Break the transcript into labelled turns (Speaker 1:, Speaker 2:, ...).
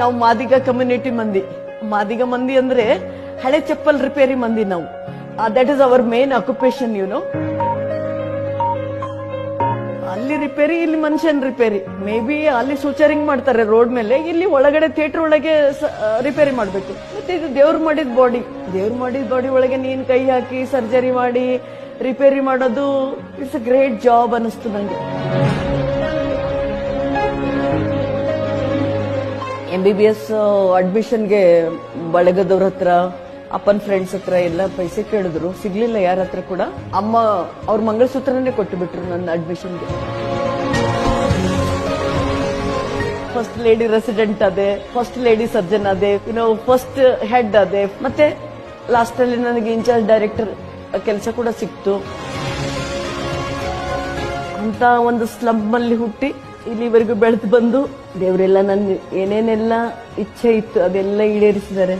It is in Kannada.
Speaker 1: ನಾವು ಮಾದಿಗ ಕಮ್ಯುನಿಟಿ ಮಂದಿ. ಮಾದಿಗ ಮಂದಿ ಅಂದ್ರೆ ಹಳೆ ಚಪ್ಪಲ್ ರಿಪೇರಿ ಮಂದಿ ನಾವು. That is our main occupation you know repair ಇಲ್ಲಿ ಮನುಷ್ಯನ್ ರಿಪೇರಿ ಮೇ ಬಿ ಅಲ್ಲಿ ಸೂಚರಿಂಗ್ ಮಾಡ್ತಾರೆ ರೋಡ್ ಮೇಲೆ. ಇಲ್ಲಿ ಒಳಗಡೆ ಥಿಯೇಟರ್ ಒಳಗೆ ರಿಪೇರಿ ಮಾಡಬೇಕು. ಮತ್ತೆ ಇದು ದೇವ್ರು ಮಾಡಿದ ಬಾಡಿ ದೇವ್ರು ಮಾಡಿದ ಬಾಡಿ ಒಳಗೆ ನೀನ್ ಕೈ ಹಾಕಿ ಸರ್ಜರಿ ಮಾಡಿ ರಿಪೇರಿ ಮಾಡೋದು ಇಟ್ಸ್ ಅ ಗ್ರೇಟ್ ಜಾಬ್ ಅನಿಸ್ತು ನಂಗೆ. ಎಂ ಬಿ ಬಿ ಎಸ್ ಅಡ್ಮಿಷನ್ಗೆ ಬಳಗದವ್ರ ಹತ್ರ, ಅಪ್ಪನ ಫ್ರೆಂಡ್ಸ್ ಹತ್ರ ಎಲ್ಲ ಪೈಸೆ ಕೇಳಿದ್ರು. ಸಿಗ್ಲಿಲ್ಲ ಯಾರ ಹತ್ರ ಕೂಡ. ಅಮ್ಮ ಅವ್ರ ಮಂಗಳಸೂತ್ರನೇ ಕೊಟ್ಟು ಬಿಟ್ರು ನನ್ನ ಅಡ್ಮಿಷನ್ಗೆ ಫಸ್ಟ್ ಲೇಡಿ ರೆಸಿಡೆಂಟ್ ಅದೇ ಫಸ್ಟ್ ಲೇಡಿ ಸರ್ಜನ್ ಅದೇ ಯುನೋ ಫಸ್ಟ್ ಹೆಡ್ ಅದೇ. ಮತ್ತೆ ಲಾಸ್ಟ್ ಅಲ್ಲಿ ನನಗೆ ಇನ್ಚಾರ್ಜ್ ಡೈರೆಕ್ಟರ್ ಕೆಲಸ ಕೂಡ ಸಿಕ್ತು. ಅಂತ ಒಂದು ಸ್ಲಬ್ ಅಲ್ಲಿ ಹುಟ್ಟಿ ಇಲ್ಲಿವರೆಗೂ ಬೆಳೆದು ಬಂದು ದೇವರೆಲ್ಲ ನನ್ನ ಏನೇನೆಲ್ಲ ಇಚ್ಛೆ ಇತ್ತು ಅದೆಲ್ಲ ಈಡೇರಿಸಿದ್ದಾರೆ.